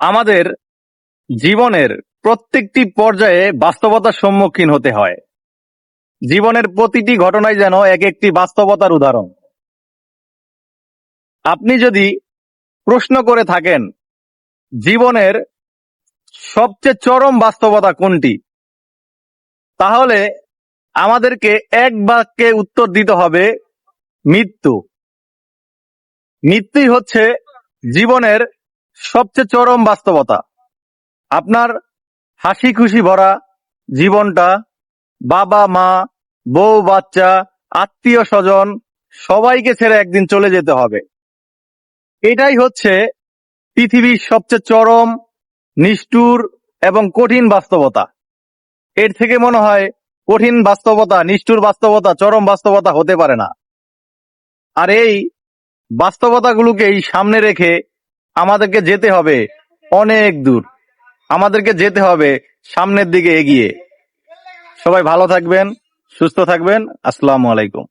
আমাদের জীবনের প্রত্যেকটি পর্যায়ে বাস্তবতার সম্মুখীন হতে হয়। জীবনের প্রতিটি ঘটনাই যেন এক একটি বাস্তবতার উদাহরণ। আপনি যদি প্রশ্ন করে থাকেন, জীবনের সবচেয়ে চরম বাস্তবতা কোনটি? তাহলে আমাদেরকে এক বাক্যে উত্তর দিতে হবে, মৃত্যু। মৃত্যুই হচ্ছে জীবনের সবচেয়ে চরম বাস্তবতা। আপনার হাসি খুশি ভরা জীবনটা, বাবা, মা, বউ, বাচ্চা, আত্মীয় স্বজন, সবাইকে ছেড়ে একদিন চলে যেতে হবে। এটাই হচ্ছে পৃথিবীর সবচেয়ে চরম, নিষ্ঠুর এবং কঠিন বাস্তবতা। এর থেকে মনে হয় কঠিন বাস্তবতা, নিষ্ঠুর বাস্তবতা, চরম বাস্তবতা হতে পারে না। আর এই বাস্তবতাগুলোকেই সামনে রেখে আমাদেরকে যেতে হবে অনেক দূর। আমাদেরকে যেতে হবে সামনের দিকে এগিয়ে। সবাই ভালো থাকবেন, সুস্থ থাকবেন। আসসালামু আলাইকুম।